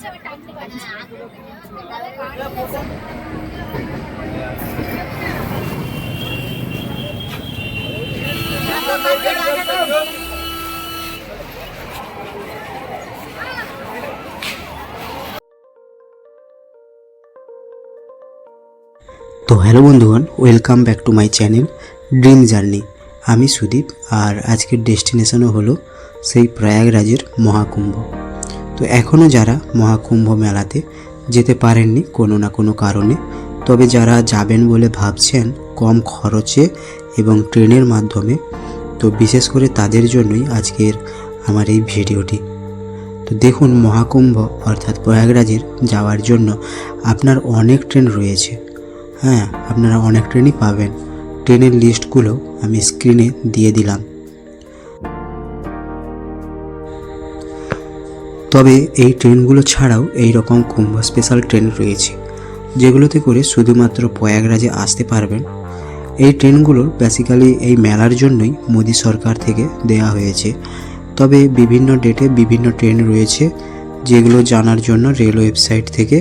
তো হ্যালো বন্ধুগণ welcome back to my channel dream journey আমি সুদীপ, আর আজকের ডেস্টিনেশনও হলো সেই প্রয়াগরাজের মহাকুম্ভ। তো এখনও যারা মহাকুম্ভ মেলাতে যেতে পারেননি কোনো না কোনো কারণে, তবে যারা যাবেন বলে ভাবছেন কম খরচে এবং ট্রেনের মাধ্যমে, তো বিশেষ করে তাদের জন্যই আজকের আমার এই ভিডিওটি। তো দেখুন মহাকুম্ভ অর্থাৎ প্রয়াগরাজের যাওয়ার জন্য আপনার অনেক ট্রেন রয়েছে। হ্যাঁ আপনারা অনেক ট্রেনই পাবেন। ট্রেনের লিস্টগুলো আমি স্ক্রিনে দিয়ে দিলাম। তবে এই ট্রেনগুলো ছাড়াও এই রকম কুম্ভ স্পেশাল ট্রেন রয়েছে, যেগুলোতে করে শুধুমাত্র প্রয়াগরাজে আসতে পারবেন। এই ট্রেনগুলো বেসিক্যালি এই মেলার জন্যই মোদী সরকার থেকে দেয়া হয়েছে। তবে বিভিন্ন ডেটে বিভিন্ন ট্রেন রয়েছে, যেগুলো জানার জন্য রেল ওয়েবসাইট থেকে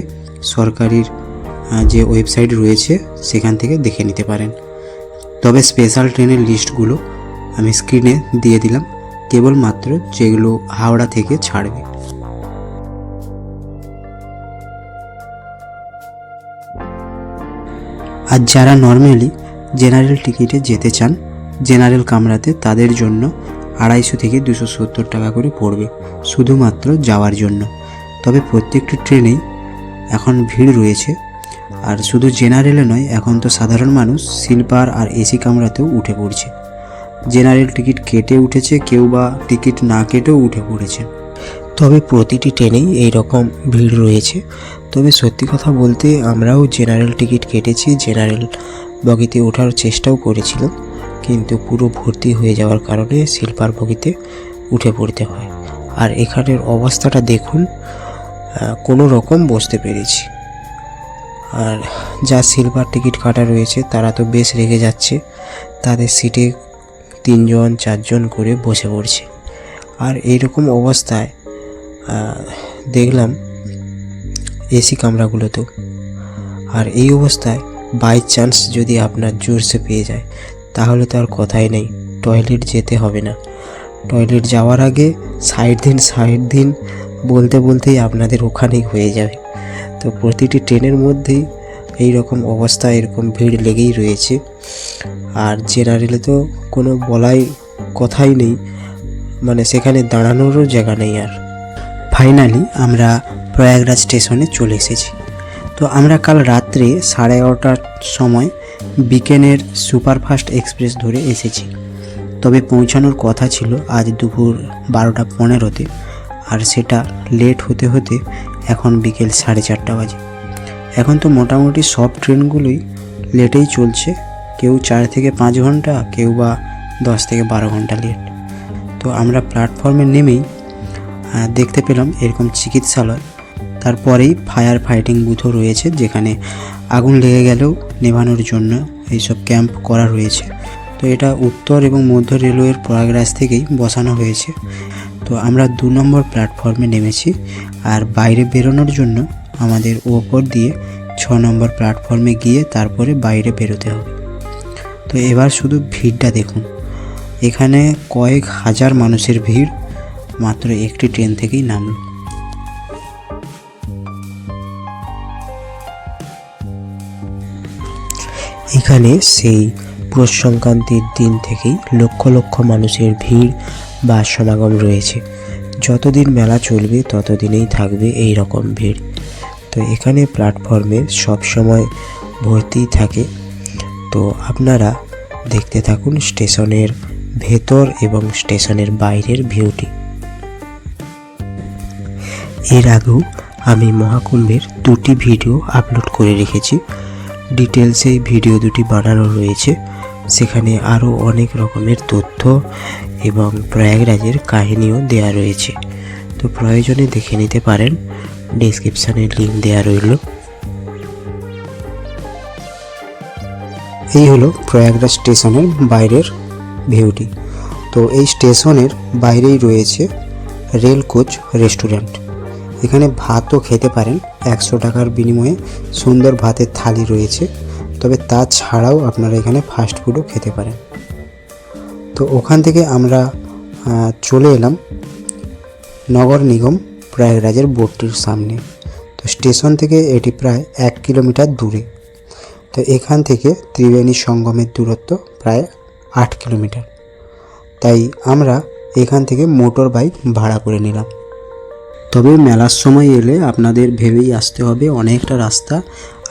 সরকারির যে ওয়েবসাইট রয়েছে, সেখান থেকে দেখে নিতে পারেন। তবে স্পেশাল ট্রেনের লিস্টগুলো আমি স্ক্রিনে দিয়ে দিলাম, কেবলমাত্র যেগুলো হাওড়া থেকে ছাড়বে। আর যারা নর্মালি জেনারেল টিকিটে যেতে চান জেনারেল কামরাতে তাদের জন্য আড়াইশো থেকে দুশো সত্তর টাকা করে পড়বে, শুধুমাত্র যাওয়ার জন্য। তবে প্রত্যেকটি ট্রেনেই এখন ভিড় রয়েছে, আর শুধু জেনারেলে নয়, এখন তো সাধারণ মানুষ স্লিপার আর এসি কামরাতেও উঠে পড়ছে। জেনারেল টিকিট কেটে উঠেছে, কেউ বা টিকিট না কেটেও উঠে পড়েছে। তবে প্রতিটি ট্রেনেই এই রকম ভিড় রয়েছে। তবে সত্যি কথা বলতে আমরাও জেনারেল টিকিট কেটেছি, জেনারেল বগিতে ওঠার চেষ্টাও করেছিলাম। কিন্তু পুরো ভর্তি হয়ে যাওয়ার কারণে শিল্পার বগিতে উঠে পড়তে হয়। আর এখানের অবস্থাটা দেখুন কোনো রকম বসতে পেরেছি। আর যা সিলভার টিকিট কাটা রয়েছে, তারা তো বেশ রেগে যাচ্ছে। তাদের সিটে তিনজন, চারজন করে বসে পড়ছে। আর এইরকম অবস্থায় দেখলাম এসি কামরাগুলোতেও। আর এই অবস্থায় বাই চান্স যদি আপনার জোরসে পেয়ে যায়, তাহলে তো আর কথাই নেই টয়লেট যেতে হবে না। টয়লেট যাওয়ার আগে সাইড দিন সাইড দিন বলতে বলতেই আপনাদের ওখানেই হয়ে যাবে। তো প্রতিটি ট্রেনের মধ্যেই এই রকম অবস্থা, এরকম ভিড় লেগেই রয়েছে। আর জেনারেলে তো কোনো বলাই কথাই নেই মানে সেখানে দাঁড়ানোরও জায়গা নেই আর। ফাইনালি আমরা প্রয়াগরাজ স্টেশনে চলে এসেছি। তো আমরা কাল রাত্রে সাড়ে এগারোটার সময় বিকেনের সুপারফাস্ট এক্সপ্রেস ধরে এসেছি। তবে পৌঁছানোর কথা ছিল আজ দুপুর বারোটা পনেরোতে, আর সেটা লেট হতে হতে এখন বিকেল সাড়ে চারটা বাজে। এখন তো মোটামুটি সব ট্রেনগুলোই লেটেই চলছে। কেউ চার থেকে পাঁচ ঘণ্টা, কেউ বা দশ থেকে বারো ঘণ্টা লেট তো আমরা প্ল্যাটফর্মে নেমেই দেখতে পেলাম এরকম চিকিৎসালয়। তারপরেই ফায়ার ফাইটিং বুথও রয়েছে যেখানে আগুন লেগে গেলেও নেভানোর জন্য এইসব ক্যাম্প করা রয়েছে। তো এটা উত্তর এবং মধ্য রেলওয়ের প্রয়াগরাজ থেকেই বসানো হয়েছে। তো আমরা দু নম্বর প্ল্যাটফর্মে নেমেছি আর বাইরে বেরোনোর জন্য আমাদের ওপর দিয়ে ছ নম্বর প্ল্যাটফর্মে গিয়ে তারপরে বাইরে বেরোতে হবে। তো এবার শুধু ভিড়টা দেখুন। এখানে কয়েক হাজার মানুষের ভিড় মাত্র একটি ট্রেন থেকেই নামলো। এখানে সেই পৌষ সংক্রান্তির দিন থেকেই লক্ষ লক্ষ মানুষের ভিড় বা সমাগম রয়েছে। যতদিন মেলা চলবে, ততদিনেই থাকবে এই রকম ভিড়। তো এখানে প্ল্যাটফর্মে সব সময় ভর্তি থাকে। তো আপনারা দেখতে থাকুন স্টেশনের ভেতর এবং স্টেশনের বাইরের ভিউটি এর আগেও আমি মহাকুম্ভের দুটি ভিডিও আপলোড করে রেখেছি। ডিটেলসে ভিডিও দুটি বানানো রয়েছে। সেখানে আরও অনেক রকমের তথ্য এবং প্রয়াগরাজের কাহিনীও দেয়া রয়েছে। তো প্রয়োজনে দেখে নিতে পারেন ডিসক্রিপশানে লিঙ্ক দেওয়া রইল। এই হলো প্রয়াগরাজ স্টেশনের বাইরের ভিউটি। তো এই স্টেশনের বাইরেই রয়েছে রেল কোচ রেস্টুরেন্ট। এখানে ভাতও খেতে পারেন। একশো টাকার বিনিময়ে সুন্দর ভাতের থালি রয়েছে। তবে তাছাড়াও আপনারা এখানে ফাস্ট ফুডও খেতে পারেন। তো ওখান থেকে আমরা চলে এলাম নগর নিগম প্রয়াগরাজের বোর্ডটির সামনে। তো স্টেশন থেকে এটি প্রায় এক কিলোমিটার দূরে। তো এখান থেকে ত্রিবেণী সঙ্গমের দূরত্ব প্রায় আট কিলোমিটার। তাই আমরা এখান থেকে মোটর বাইক ভাড়া করে নিলাম। তবে মেলার সময় এলে আপনাদের ভেবেই আসতে হবে, অনেকটা রাস্তা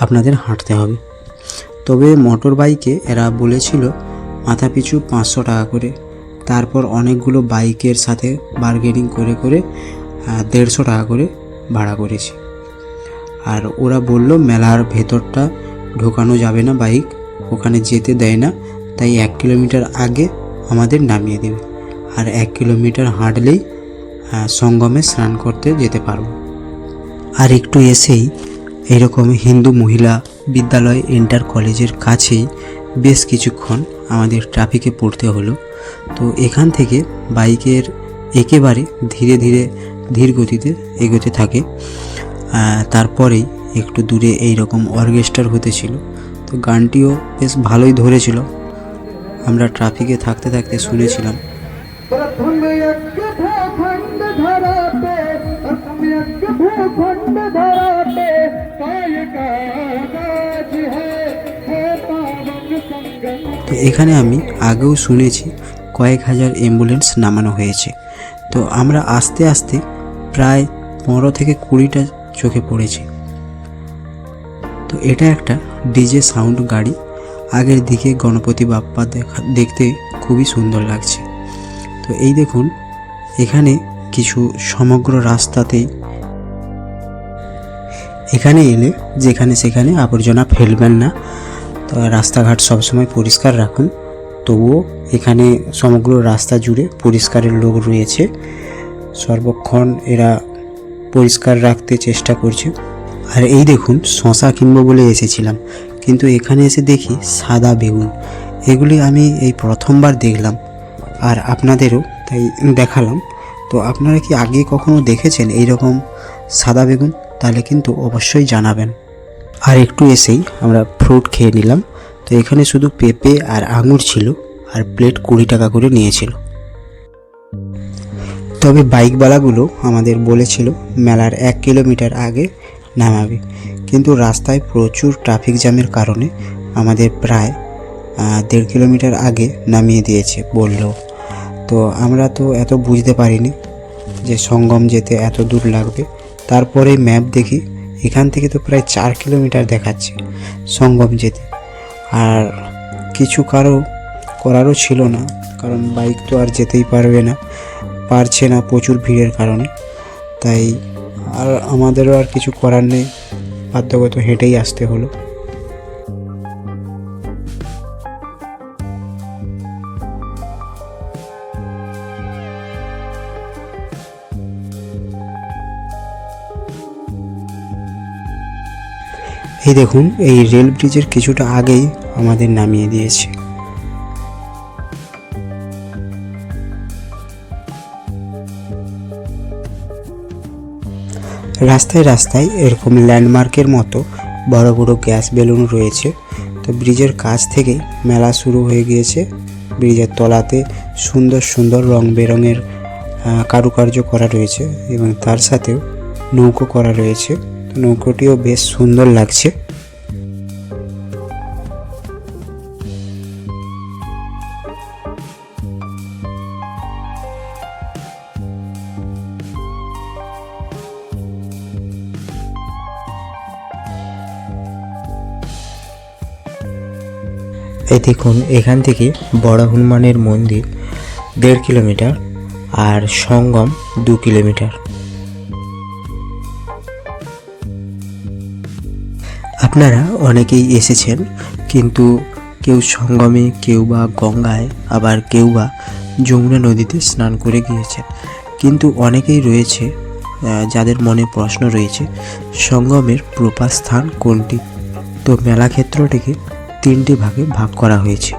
আপনাদের হাঁটতে হবে। তবে মোটর বাইকে এরা বলেছিল মাথা পিছু পাঁচশো টাকা করে। তারপর অনেকগুলো বাইকের সাথে বার্গেনিং করে করে দেড়শো টাকা করে ভাড়া করেছি। আর ওরা বলল, মেলার ভেতরটা ঢোকানো যাবে না বাইক, ওখানে যেতে দেয় না, তাই এক কিলোমিটার আগে আমাদের নামিয়ে দেবে। আর এক কিলোমিটার হাঁটলেই সঙ্গমে স্নান করতে যেতে পারব আর একটু এসেই এইরকম হিন্দু মহিলা বিদ্যালয় ইন্টার কলেজের কাছেই বেশ কিছুক্ষণ আমাদের ট্রাফিকে পড়তে হলো। তো এখান থেকে বাইকের একেবারে ধীরে ধীরে ধীর গতিতে এগোতে থাকে। তারপরেই একটু দূরে এই রকম অর্কেস্ট্রার হতেছিল তো গানটিও বেশ ভালোই ধরেছিল। আমরা ট্রাফিকে থাকতে থাকতে শুনেছিলাম। यज्ञ भूखंड धराते काय का काज है है पावन संगम তো এখানে আমি আগেও শুনেছি কয়েক হাজার অ্যাম্বুলেন্স নামানো হয়েছে তো আমরা আস্তে আস্তে প্রায় পনেরো থেকে কুড়িটা চোখে পড়েছে তো এটা একটা ডিজে সাউন্ড গাড়ি আগের দিকে গণপতি বাপ্পা দেখা দেখতে খুবই সুন্দর লাগছে তো এই দেখুন এখানে কিছু সমগ্র রাস্তাতেই এখানে এলে যেখানে সেখানে আবর্জনা ফেলবেন না। তো রাস্তাঘাট সবসময় পরিষ্কার রাখুন। তবুও এখানে সমগ্র রাস্তা জুড়ে পরিষ্কারের লোক রয়েছে। সর্বক্ষণ এরা পরিষ্কার রাখতে চেষ্টা করছে। আর এই দেখুন, শশা কিনবো বলে এসেছিলাম। কিন্তু এখানে এসে দেখি সাদা বেগুন। এগুলি আমি এই প্রথমবার দেখলাম। আর আপনাদেরও তাই দেখালাম। তো আপনারা কি আগে কখনো দেখেছেন এই রকম সাদা বেগুন? তাহলে কিন্তু অবশ্যই জানাবেন। আর একটু এসেই আমরা ফ্রুট খেয়ে নিলাম। তো এখানে শুধু পেঁপে আর আঙুর ছিল আর প্লেট কুড়ি টাকা করে নিয়েছিল। তবে বাইকওয়ালাগুলো আমাদের বলেছিল মেলার এক কিলোমিটার আগে নামাবে। কিন্তু রাস্তায় প্রচুর ট্রাফিক জ্যামের কারণে আমাদের প্রায় দেড় কিলোমিটার আগে নামিয়ে দিয়েছে বলল। তো আমরা তো এত বুঝতে পারিনি যে সঙ্গম যেতে এত দূর লাগবে। তারপরে ম্যাপ দেখি। এখান থেকে তো প্রায় চার কিলোমিটার দেখাচ্ছে সঙ্গম যেতে। আর কিছু কারও করারও ছিল না, কারণ বাইক তো আর যেতেই পারবে না, পারছে না প্রচুর ভিড়ের কারণে। তাই আর আমাদেরও আর কিছু করার নেই, বাধ্যগত হেঁটেই আসতে হলো। এই দেখুন, এই রেল ব্রিজের কিছুটা আগেই আমাদের নামিয়ে দিয়েছে। রাস্তায় রাস্তায় এরকম ল্যান্ডমার্কের মতো বড় বড় গ্যাস বেলুন রয়েছে। তো ব্রিজের কাছ থেকেই মেলা শুরু হয়ে গিয়েছে। ব্রিজের তলাতে সুন্দর সুন্দর রং বেরঙের কারুকার্য করা রয়েছে এবং তার সাথেও নৌকো করা রয়েছে। নৌকোটিও বেশ সুন্দর লাগছে। এই দেখুন, এখান থেকে বড় হনুমানের মন্দির দেড় কিলোমিটার আর সঙ্গম দু কিলোমিটার। আপনারা অনেকেই এসেছেন, কিন্তু কেউ সঙ্গমে, কেউ বা গঙ্গায়, আবার কেউ বা যমুনা নদীতে স্নান করে গিয়েছেন। কিন্তু অনেকেই রয়েছে যাদের মনে প্রশ্ন রয়েছে, সঙ্গমের প্রপাত স্থান কোনটি? তো মেলা ক্ষেত্রটিকে তিনটি ভাগে ভাগ করা হয়েছে।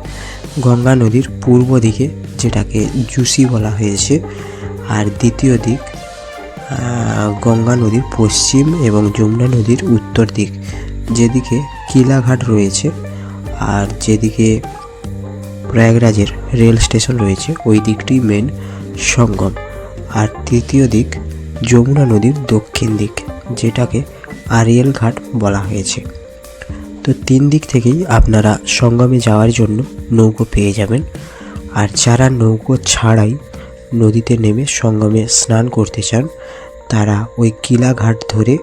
গঙ্গা নদীর পূর্ব দিকে, যেটাকে জুসি বলা হয়েছে, আর দ্বিতীয় দিক গঙ্গা নদীর পশ্চিম এবং যমুনা নদীর উত্তর দিক। যেদিকে কিলাঘাট রয়েছে আর যেদিকে প্রয়াগরাজের রেল স্টেশন রয়েছে, ওই দিকটি মেন সঙ্গম। আর তৃতীয় দিক যমুনা নদীর দক্ষিণ দিক, যেটাকে আরিয়েল ঘাট বলা হয়েছে। তো তিন দিক থেকেই আপনারা সঙ্গমে যাওয়ার জন্য নৌকো পেয়ে যাবেন। আর যারা নৌকো ছাড়াই নদীতে নেমে সঙ্গমে স্নান করতে চান, তারা ওই কিলাঘাট ধরে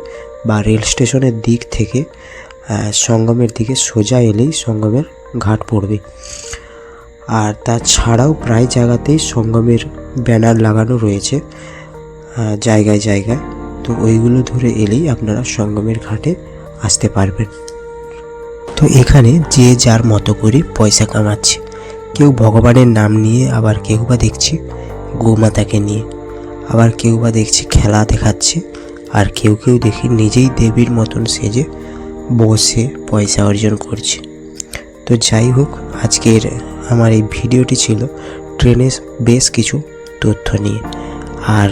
বা রেল স্টেশনের দিক থেকে সঙ্গমের দিকে সোজা এলেই সঙ্গমের ঘাট পড়বে। আর তাছাড়াও প্রায় জায়গাতেই সঙ্গমের ব্যানার লাগানো রয়েছে জায়গায় জায়গায়। তো ওইগুলো ধরে এলেই আপনারা সঙ্গমের ঘাটে আসতে পারবেন। তো এখানে যে যার মতো করে পয়সা কামাচ্ছে। কেউ ভগবানের নাম নিয়ে আবার কেউ বা দেখছি গোমাতাকে নিয়ে, আবার কেউ বা দেখছি খেলা দেখাচ্ছে। আর কেউ কেউ দেখি নিজেই দেবীর মতন সেজে বসে পয়সা অর্জন করছে। তো যাই হোক, আজকের আমার এই ভিডিওটি ছিল ট্রেনের বেশ কিছু তথ্য নিয়ে। আর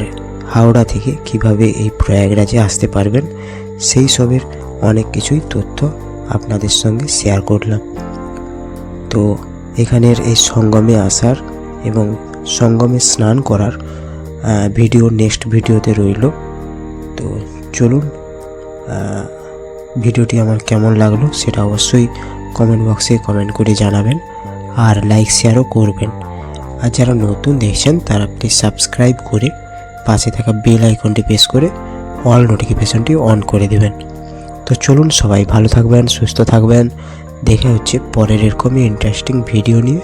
হাওড়া থেকে কীভাবে এই প্রয়াগরাজে আসতে পারবেন, সেই সবের অনেক কিছুই তথ্য আপনাদের সঙ্গে শেয়ার করলাম। তো এখানের এই সঙ্গমে আসার এবং সঙ্গমে স্নান করার ভিডিও নেক্সট ভিডিওতে রইল। তো চলুন ভিডিওটি আমার কেমন লাগল সেটা অবশ্যই কমেন্ট বক্সে কমেন্ট করে জানাবেন আর লাইক শেয়ারও করবেন। আর যারা নতুন দেখছেন, তারা প্লিজ সাবস্ক্রাইব করে পাশে থাকা বেল আইকনটি প্রেস করে অল নোটিফিকেশনটি অন করে দেবেন। তো চলুন সবাই ভালো থাকবেন, সুস্থ থাকবেন। দেখে হচ্ছে পরের এরকমই ইন্টারেস্টিং ভিডিও নিয়ে।